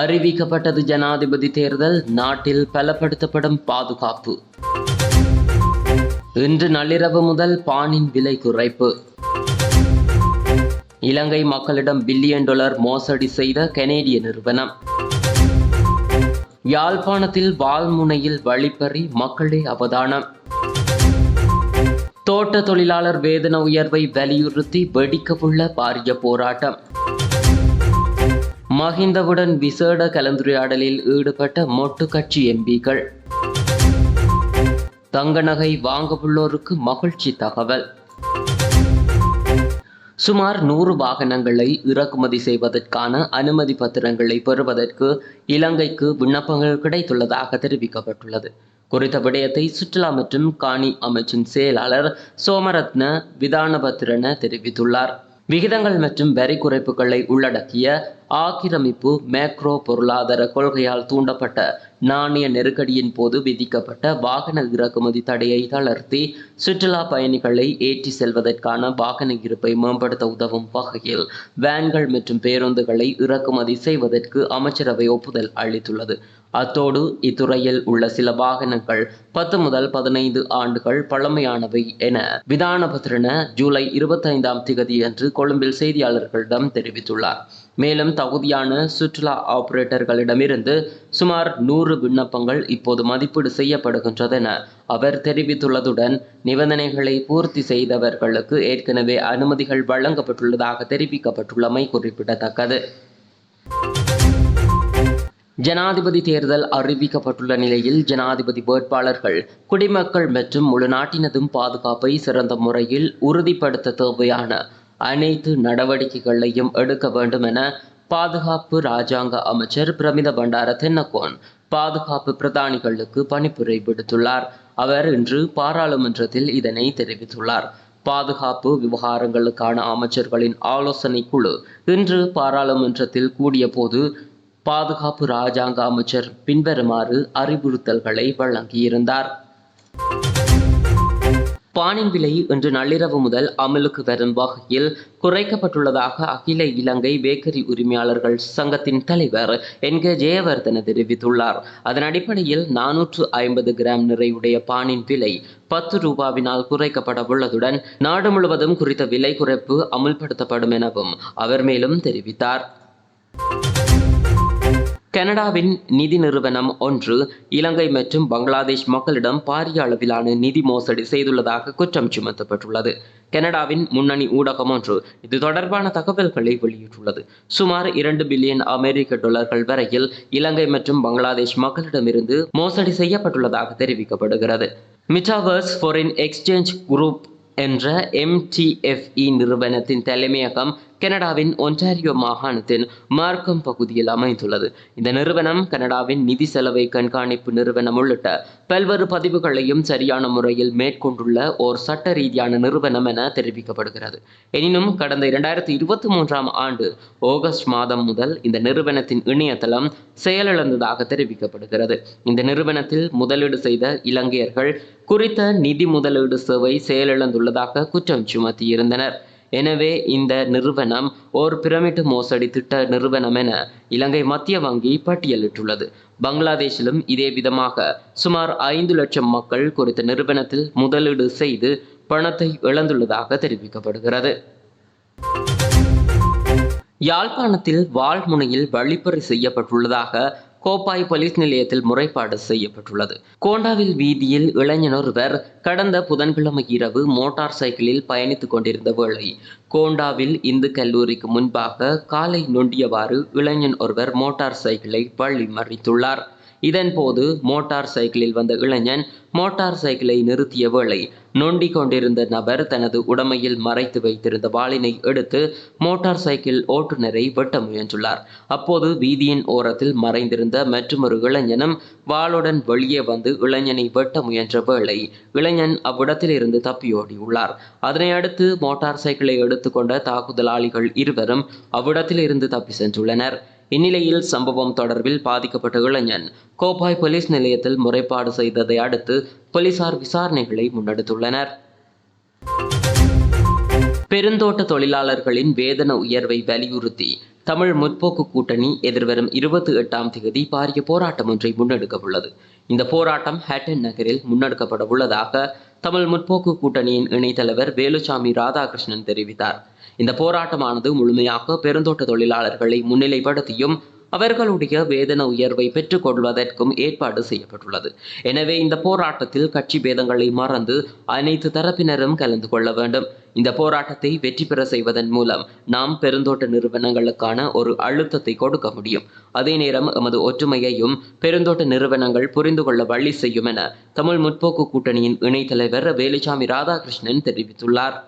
அறிவிக்கப்பட்டது ஜனாதிபதி தேர்தல் நாட்டில் பலப்படுத்தப்படும் பாதுகாப்பு. இன்று நள்ளிரவு முதல் பானின் விலை குறைப்பு. இலங்கை மக்களிடம் பில்லியன் டாலர் மோசடி செய்த கனேடிய நிறுவனம். யாழ்ப்பாணத்தில் வால்முனையில் வழிப்பறி மக்களே அவதானம். தோட்ட தொழிலாளர் வேதன உயர்வை வலியுறுத்தி வெடிக்கவுள்ள பாரிய போராட்டம். மஹிந்தவுடன் விசேட கலந்துரையாடலில் ஈடுபட்ட மொட்டு கட்சி எம்பிக்கள். தங்க நகை வாங்கவுள்ளோருக்கு மகிழ்ச்சி தகவல். சுமார் நூறு வாகனங்களை இறக்குமதி செய்வதற்கான அனுமதி பத்திரங்களை பெறுவதற்கு இலங்கைக்கு விண்ணப்பங்கள் கிடைத்துள்ளதாக தெரிவிக்கப்பட்டுள்ளது. குறித்த விடயத்தை சுற்றுலா மற்றும் காணி அமைச்சின் செயலாளர் சோமரத்ன விதானபத்திரன தெரிவித்துள்ளார். விகிதங்கள் மற்றும் வரி குறைப்புகளை உள்ளடக்கிய ஆக்கிரமிப்பு மேக்ரோ பொருளாதார கொள்கையால் தூண்டப்பட்ட நாணய நெருக்கடியின் போது விதிக்கப்பட்ட வாகன இறக்குமதி தடையை தளர்த்தி சுற்றுலா பயணிகளை ஏற்றி செல்வதற்கான வாகன இருப்பை மேம்படுத்த உதவும் வகையில் வேன்கள் மற்றும் பேருந்துகளை இறக்குமதி செய்வதற்கு அமைச்சரவை ஒப்புதல் அளித்துள்ளது. அத்தோடு இத்துறையில் உள்ள சில வாகனங்கள் பத்து முதல் பதினைந்து ஆண்டுகள் பழமையானவை என விதானபத்திரன ஜூலை இருபத்தைந்தாம் திகதி அன்று கொழும்பில் செய்தியாளர்களிடம் தெரிவித்துள்ளார். மேலும் தகுதியான சுற்றுலா ஆபரேட்டர்களிடமிருந்து சுமார் நூறு விண்ணப்பங்கள் இப்போது மதிப்பீடு செய்யப்படுகின்றதென அவர் தெரிவித்துள்ளதுடன் நிபந்தனைகளை பூர்த்தி செய்தவர்களுக்கு ஏற்கனவே அனுமதிகள் வழங்கப்பட்டுள்ளதாக தெரிவிக்கப்பட்டுள்ளமை குறிப்பிடத்தக்கது. ஜனாதிபதி தேர்தல் அறிவிக்கப்பட்டுள்ள நிலையில் ஜனாதிபதி வேட்பாளர்கள் குடிமக்கள் மற்றும் முழு நாட்டினதும் பாதுகாப்பை சிறந்த முறையில் உறுதிப்படுத்த தேவையான அனைத்து நடவடிக்கைகளையும் எடுக்க வேண்டும் என பாதுகாப்பு ராஜாங்க அமைச்சர் பிரமித பண்டார தென்னகோன் பாதுகாப்பு பிரதானிகளுக்கு பணிப்புரை விடுத்துள்ளார். அவர் இன்று பாராளுமன்றத்தில் இதனை தெரிவித்துள்ளார். பாதுகாப்பு விவகாரங்களுக்கான அமைச்சர்களின் ஆலோசனை குழு இன்று பாராளுமன்றத்தில் கூடிய போது பாதுகாப்பு ராஜாங்க அமைச்சர் பின்வருமாறு அறிவுறுத்தல்களை வழங்கியிருந்தார். பானின் விலை இன்று நள்ளிரவு முதல் அமலுக்கு வரும் வகையில் குறைக்கப்பட்டுள்ளதாக அகில இலங்கை பேக்கரி உரிமையாளர்கள் சங்கத்தின் தலைவர் என். கே. ஜெயவர்தன தெரிவித்துள்ளார். அதன் அடிப்படையில் நானூற்று ஐம்பது கிராம் நிறையுடைய பானின் விலை பத்து ரூபாவினால் குறைக்கப்பட உள்ளதுடன் நாடு முழுவதும் குறித்த விலை குறைப்பு அமுல்படுத்தப்படும் எனவும் அவர் மேலும் தெரிவித்தார். கனடாவின் நிதி நிறுவனம் ஒன்று இலங்கை மற்றும் பங்களாதேஷ் மக்களிடம் பாரிய அளவிலான நிதி மோசடி செய்துள்ளதாக குற்றம் சுமத்தப்பட்டுள்ளது. கனடாவின் முன்னணி ஊடகம் ஒன்று இது தொடர்பான தகவல்களை வெளியிட்டுள்ளது. சுமார் இரண்டு பில்லியன் அமெரிக்க டாலர்கள் வரையில் இலங்கை மற்றும் பங்களாதேஷ் மக்களிடமிருந்து மோசடி செய்யப்பட்டுள்ளதாக தெரிவிக்கப்படுகிறது. மிட்டாவர்ஸ் ஃபாரின் எக்ஸ்சேஞ்ச் குரூப் என்ற எம்டிஎஃப்இ நிறுவனத்தின் தலைமையகம் கனடாவின் ஒன்டாரியோ மாகாணத்தின் மார்க்கம் பகுதியில் அமைந்துள்ளது. இந்த நிறுவனம் கனடாவின் நிதி செலவை கண்காணிப்பு நிறுவனம் உள்ளிட்ட பல்வேறு பதிவுகளையும் சரியான முறையில் மேற்கொண்டுள்ள ஓர் சட்ட ரீதியான நிறுவனம் என தெரிவிக்கப்படுகிறது. எனினும் கடந்த இரண்டாயிரத்தி இருபத்தி மூன்றாம் ஆண்டு ஆகஸ்ட் மாதம் முதல் இந்த நிறுவனத்தின் இணையதளம் செயலிழந்ததாக தெரிவிக்கப்படுகிறது. இந்த நிறுவனத்தில் முதலீடு செய்த இலங்கையர்கள் குறித்த நிதி முதலீடு சேவை செயலிழந்துள்ளதாக குற்றம் சுமத்தியிருந்தனர். எனவே இந்த நிறுவனம் ஓர் பிரமிட் மோசடி திட்ட நிறுவனம் என இலங்கை மத்திய வங்கி பட்டியலிட்டுள்ளது. பங்களாதேஷிலும் இதே விதமாக சுமார் ஐந்து லட்சம் மக்கள் குறித்த நிறுவனத்தில் முதலீடு செய்து பணத்தை இழந்துள்ளதாக தெரிவிக்கப்படுகிறது. யாழ்ப்பாணத்தில் வால்முனையில் வழிப்பறி செய்யப்பட்டுள்ளதாக கோப்பாய் போலீஸ் நிலையத்தில் முறைப்பாடு செய்யப்பட்டுள்ளது. கோண்டாவில் வீதியில் இளைஞன் ஒருவர் கடந்த புதன்கிழமை இரவு மோட்டார் சைக்கிளில் பயணித்துக் கொண்டிருந்த வேளை கோண்டாவில் இந்து கல்லூரிக்கு முன்பாக காலை நொண்டியவாறு இளைஞன் ஒருவர் மோட்டார் சைக்கிளை வழி மறித்துள்ளார். இதன்போது மோட்டார் சைக்கிளில் வந்த இளைஞன் மோட்டார் சைக்கிளை நிறுத்திய வேளை நொண்டி கொண்டிருந்த நபர் தனது உடமையில் மறைத்து வைத்திருந்த வாளினை எடுத்து மோட்டார் சைக்கிள் ஓட்டுநரை வெட்ட முயன்றுள்ளார். அப்போது வீதியின் ஓரத்தில் மறைந்திருந்த மற்றொரு இளைஞனும் வாளுடன் வெளியே வந்து இளைஞனை வெட்ட முயன்ற வேளை இளைஞன் அவ்விடத்தில் இருந்து தப்பியோடியுள்ளார். அதனை அடுத்து மோட்டார் சைக்கிளை எடுத்துக்கொண்ட தாக்குதலாளிகள் இருவரும் அவ்விடத்தில் இருந்து தப்பி சென்றுள்ளனர். இந்நிலையில் சம்பவம் தொடர்பில் பாதிக்கப்பட்ட இளைஞன் கோப்பாய் போலீஸ் நிலையத்தில் முறைப்பாடு செய்ததை அடுத்து போலீசார் விசாரணைகளை முன்னெடுத்துள்ளனர். பெருந்தோட்ட தொழிலாளர்களின் வேதன உயர்வை வலியுறுத்தி தமிழ் முற்போக்கு கூட்டணி எதிர்வரும் இருபத்தி எட்டாம் தேதி பாரிய போராட்டம் ஒன்றை முன்னெடுக்க உள்ளது. இந்த போராட்டம் ஹேட்டன் நகரில் முன்னெடுக்கப்பட உள்ளதாக தமிழ் முற்போக்கு கூட்டணியின் இணைத்தலைவர் வேலுசாமி ராதாகிருஷ்ணன் தெரிவித்தார். இந்த போராட்டமானது முழுமையாக பெருந்தோட்ட தொழிலாளர்களை முன்னிலைப்படுத்தியும் அவர்களுடைய வேதன உயர்வை பெற்றுக் கொள்வதற்கும் ஏற்பாடு செய்யப்பட்டுள்ளது. எனவே இந்த போராட்டத்தில் கட்சி பேதங்களை மறந்து அனைத்து தரப்பினரும் கலந்து கொள்ள வேண்டும். இந்த போராட்டத்தை வெற்றி பெற செய்வதன் மூலம் நாம் பெருந்தோட்ட நிறுவனங்களுக்கான ஒரு அழுத்தத்தை கொடுக்க முடியும். அதே நேரம் எமது ஒற்றுமையையும் பெருந்தோட்ட நிறுவனங்கள் புரிந்து கொள்ள வழி செய்யும் என தமிழ் முற்போக்கு கூட்டணியின் இணைத்தலைவர் வேலுசாமி ராதாகிருஷ்ணன் தெரிவித்துள்ளார்.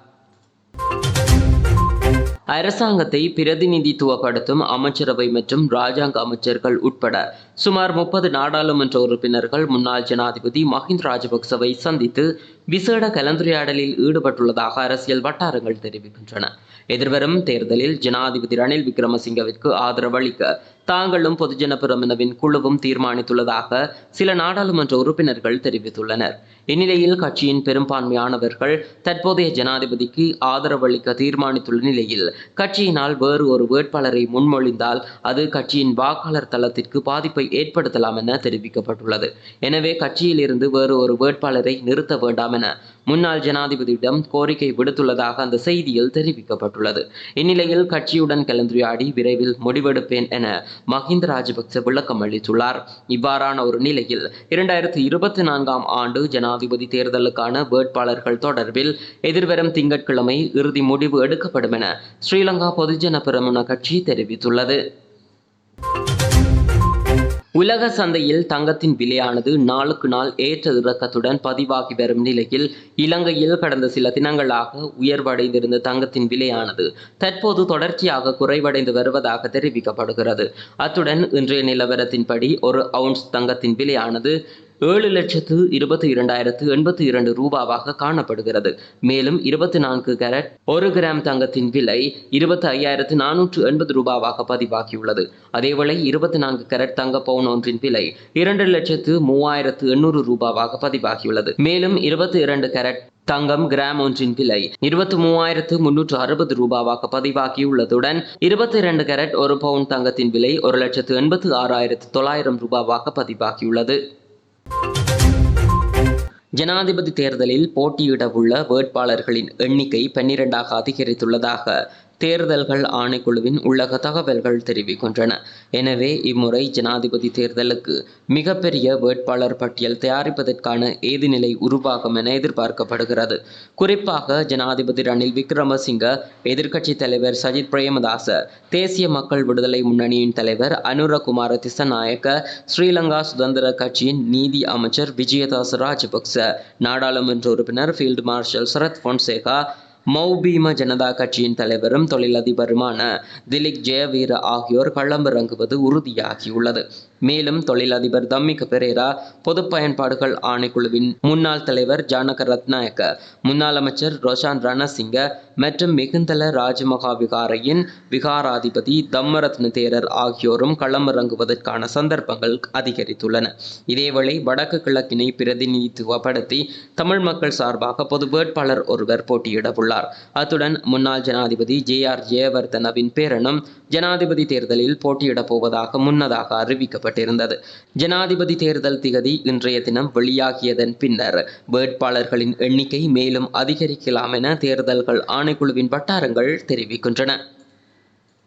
அரசாங்கத்தை பிரதிநிதித்துவப்படுத்தும் அமைச்சரவை மற்றும் ராஜாங்க அமைச்சர்கள் உட்பட சுமார் முப்பது நாடாளுமன்ற உறுப்பினர்கள் முன்னாள் ஜனாதிபதி மஹிந்த ராஜபக்சவை சந்தித்து விசேட கலந்துரையாடலில் ஈடுபட்டுள்ளதாக அரசியல் வட்டாரங்கள் தெரிவிக்கின்றன. எதிர்வரும் தேர்தலில் ஜனாதிபதி ரணில் விக்ரமசிங்கவிற்கு ஆதரவளிக்க தாங்களும் பொதுஜன பிரமினவின் குழுவும் தீர்மானித்துள்ளதாக சில நாடாளுமன்ற உறுப்பினர்கள் தெரிவித்துள்ளனர். இந்நிலையில் கட்சியின் பெரும்பான்மையானவர்கள் தற்போதைய ஜனாதிபதிக்கு ஆதரவளிக்க தீர்மானித்துள்ள நிலையில் கட்சியினால் வேறு ஒரு வேட்பாளரை முன்மொழிந்தால் அது கட்சியின் வாக்காளர் தளத்திற்கு பாதிப்பை ஏற்படுத்தலாம் என தெரிவிக்கப்பட்டுள்ளது. எனவே கட்சியில் இருந்து வேறு ஒரு வேட்பாளரை நிறுத்த வேண்டாம் என முன்னாள் ஜனாதிபதியிடம் கோரிக்கை விடுத்துள்ளதாக அந்த செய்தியில் தெரிவிக்கப்பட்டுள்ளது. இந்நிலையில் கட்சியுடன் கலந்துரையாடி விரைவில் முடிவெடுப்பேன் என மஹிந்த ராஜபக்ச விளக்கம் அளித்துள்ளார். இவ்வாறான ஒரு நிலையில் இரண்டாயிரத்தி இருபத்தி நான்காம் ஆண்டு ஜனாதிபதி தேர்தலுக்கான வேட்பாளர்கள் தொடர்பில் எதிர்வரும் திங்கட்கிழமை இறுதி முடிவு எடுக்கப்படும் என ஸ்ரீலங்கா பொதுஜன பெரமுன கட்சி தெரிவித்துள்ளது. உலக சந்தையில் தங்கத்தின் விலையானது நாளுக்கு நாள் ஏற்ற இறக்கத்துடன் பதிவாகி வரும் நிலையில் இலங்கையில் கடந்த சில தினங்களாக உயர்வடைந்திருந்த தங்கத்தின் விலையானது தற்போது தொடர்ச்சியாக குறைவடைந்து வருவதாக தெரிவிக்கப்படுகிறது. அத்துடன் இன்றைய நிலவரத்தின்படி ஒரு அவுன்ஸ் தங்கத்தின் விலையானது ஏழு லட்சத்து இருபத்தி இரண்டாயிரத்து எண்பத்தி இரண்டு ரூபாவாக காணப்படுகிறது. மேலும் இருபத்தி நான்கு கேரட் ஒரு கிராம் தங்கத்தின் விலை இருபத்தி ஐயாயிரத்து நானூற்று எண்பது ரூபாவாக பதிவாகியுள்ளது. அதேவேளை இருபத்தி நான்கு கேரட் தங்க பவுன் ஒன்றின் விலை இரண்டு லட்சத்து மூவாயிரத்து எண்ணூறு ரூபாவாக பதிவாகியுள்ளது. மேலும் இருபத்தி இரண்டு கேரட் தங்கம் கிராம் ஒன்றின் விலை இருபத்தி மூவாயிரத்து முன்னூற்று அறுபது ரூபாவாக பதிவாகியுள்ளதுடன் இருபத்தி இரண்டு கேரட் ஒரு பவுன் தங்கத்தின் விலை ஒரு லட்சத்து எண்பத்து ஆறாயிரத்து தொள்ளாயிரம் ரூபாவாக பதிவாகியுள்ளது. ஜனாதிபதி தேர்தலில் போட்டியிடவுள்ள வேட்பாளர்களின் எண்ணிக்கை பன்னிரண்டாக அதிகரித்துள்ளதாக தேர்தல்கள் ஆணைக்குழுவின் உள்ளக தகவல்கள் தெரிவிக்கின்றன. எனவே இம்முறை ஜனாதிபதி தேர்தலுக்கு மிகப்பெரிய வேட்பாளர் பட்டியல் தயாரிப்பதற்கான ஏதுநிலை உருவாகும் என எதிர்பார்க்கப்படுகிறது. குறிப்பாக ஜனாதிபதி ரணில் விக்ரமசிங்க எதிர்க்கட்சித் தலைவர் சஜித் பிரேமதாச தேசிய மக்கள் விடுதலை முன்னணியின் தலைவர் அனுரகுமார திசநாயக்க ஸ்ரீலங்கா சுதந்திர கட்சியின் நீதி அமைச்சர் விஜயதாஸ் ராஜபக்ச நாடாளுமன்ற உறுப்பினர் ஃபீல்டு மார்ஷல் சரத் பொன்சேகா மௌபீம ஜனதா கட்சியின் தலைவரும் தொழிலதிபருமான திலீக் ஜெயவீர ஆகியோர் களமிறங்குவது உறுதியாகியுள்ளது. மேலும் தொழிலதிபர் தம்மிக பெரேரா பொது பயன்பாடுகள் ஆணைக்குழுவின் முன்னாள் தலைவர் ஜானக ரத்நாயக்க முன்னாள் அமைச்சர் ரோஷான் ரணசிங்க மற்றும் மிகுந்தல ராஜமகா விகாரையின் விகாராதிபதி தம்மரத்ன தேரர் ஆகியோரும் களமிறங்குவதற்கான சந்தர்ப்பங்கள் அதிகரித்துள்ளன. இதேவேளை வடக்கு கிழக்கினை பிரதிநிதித்துவப்படுத்தி தமிழ் மக்கள் சார்பாக பொது வேட்பாளர் ஒருவர் போட்டியிட உள்ளார் அத்துடன் முன்னாள் ஜனாதிபதி ஜே ஆர் ஜெயவர்தனவின் பேரனும் ஜனாதிபதி தேர்தலில் போட்டியிடப் போவதாக முன்னதாக அறிவிக்கப்பட்டிருந்தது. ஜனாதிபதி தேர்தல் திகதி இன்றைய தினம் வெளியாகியதன் பின்னர் வேட்பாளர்களின் எண்ணிக்கை மேலும் அதிகரிக்கலாம் என தேர்தல்கள் ஆணைக்குழுவின் வட்டாரங்கள் தெரிவிக்கின்றன.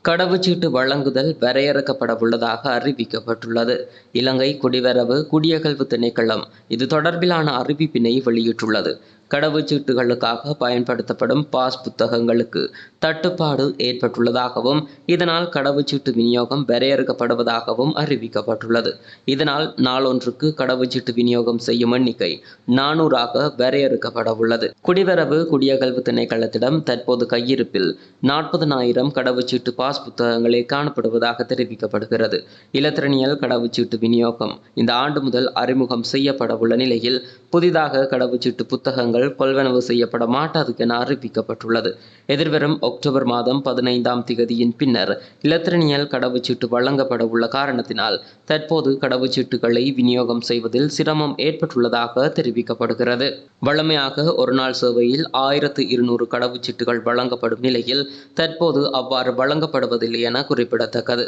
கடவுச்சீட்டு வழங்குதல் வரையறுக்கப்பட உள்ளதாக அறிவிக்கப்பட்டுள்ளது. இலங்கை குடிவரவு குடியகல்வு திணைக்களம் இது தொடர்பிலான அறிவிப்பினை வெளியிட்டுள்ளது. கடவுச்சீட்டுகளுக்காக பயன்படுத்தப்படும் பாஸ் புத்தகங்களுக்கு தட்டுப்பாடு ஏற்பட்டுள்ளதாகவும் இதனால் கடவுச்சீட்டு விநியோகம் வரையறுக்கப்படுவதாகவும் அறிவிக்கப்பட்டுள்ளது. இதனால் நாளொன்றுக்கு கடவுச்சீட்டு விநியோகம் செய்யும் எண்ணிக்கை நானூறாக வரையறுக்கப்பட உள்ளது குடிவரவு குடியகல்வு திணைக்களத்திடம் தற்போது கையிருப்பில் நாற்பதனாயிரம் கடவுச்சீட்டு பாஸ் புத்தகங்களே காணப்படுவதாக தெரிவிக்கப்படுகிறது. இலத்திரனியல் கடவுச்சீட்டு விநியோகம் இந்த ஆண்டு முதல் அறிமுகம் செய்யப்பட உள்ள நிலையில் புதிதாக கடவுச்சீட்டு புத்தகங்கள் கொள்வனவு செய்யப்பட மாட்டாது என அறிவிக்கப்பட்டுள்ளது. எதிர்வரும் அக்டோபர் மாதம் பதினைந்தாம் திகதியின் பின்னர் இலத்திரனியல் கடவுச்சீட்டு வழங்கப்பட உள்ள காரணத்தினால் தற்போது கடவுச்சீட்டுகளை விநியோகம் செய்வதில் சிரமம் ஏற்பட்டுள்ளதாக தெரிவிக்கப்படுகிறது. வழமையாக ஒரு நாள் சேவையில் ஆயிரத்து இருநூறு கடவுச்சீட்டுகள் வழங்கப்படும் நிலையில் தற்போது அவ்வாறு வழங்கப்படுவதில்லை என குறிப்பிடத்தக்கது.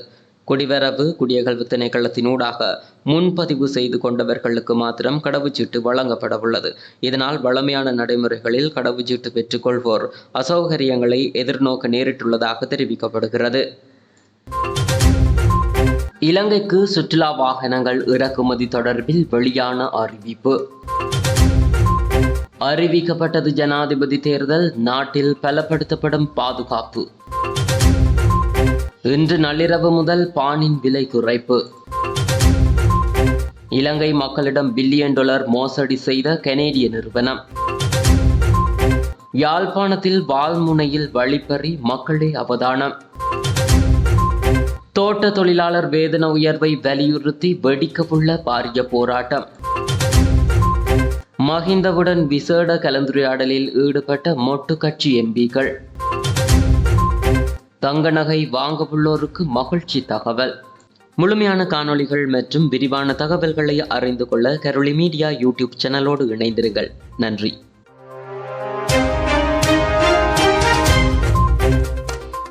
குடிவரவு குடியகல்வு திணைக்களத்தினூடாக முன்பதிவு செய்து கொண்டவர்களுக்கு மாத்திரம் கடவுச்சீட்டு வழங்கப்பட உள்ளது இதனால் வழமையான நடைமுறைகளில் கடவுச்சீட்டு பெற்றுக்கொள்வோர் அசௌகரியங்களை எதிர்நோக்க நேரிட்டுள்ளதாக தெரிவிக்கப்படுகிறது. இலங்கைக்கு சுற்றுலா வாகனங்கள் இறக்குமதி தொடர்பில் வெளியான அறிவிப்பு. அறிவிக்கப்பட்டது ஜனாதிபதி தேர்தல் நாட்டில் பலப்படுத்தப்படும் பாதுகாப்பு. இன்று நள்ளிரவு முதல் பானின் விலை குறைப்பு. இலங்கை மக்களிடம் பில்லியன் டாலர் மோசடி செய்த கனேடிய நிறுவனம். யாழ்ப்பாணத்தில் வால்முனையில் வழிப்பறி மக்களே அவதானம். தோட்ட தொழிலாளர் வேதன உயர்வை வலியுறுத்தி வெடிக்கவுள்ள பாரிய போராட்டம். மஹிந்தவுடன் விசேட கலந்துரையாடலில் ஈடுபட்ட மொட்டு கட்சி எம்பிக்கள். தங்க நகை வாங்கவுள்ளோருக்கு மகிழ்ச்சி தகவல். முழுமையான காணொளிகள் மற்றும் விரிவான தகவல்களை அறிந்து கொள்ள கரோலி மீடியா யூடியூப் சேனலோடு இணைந்திருங்கள். நன்றி.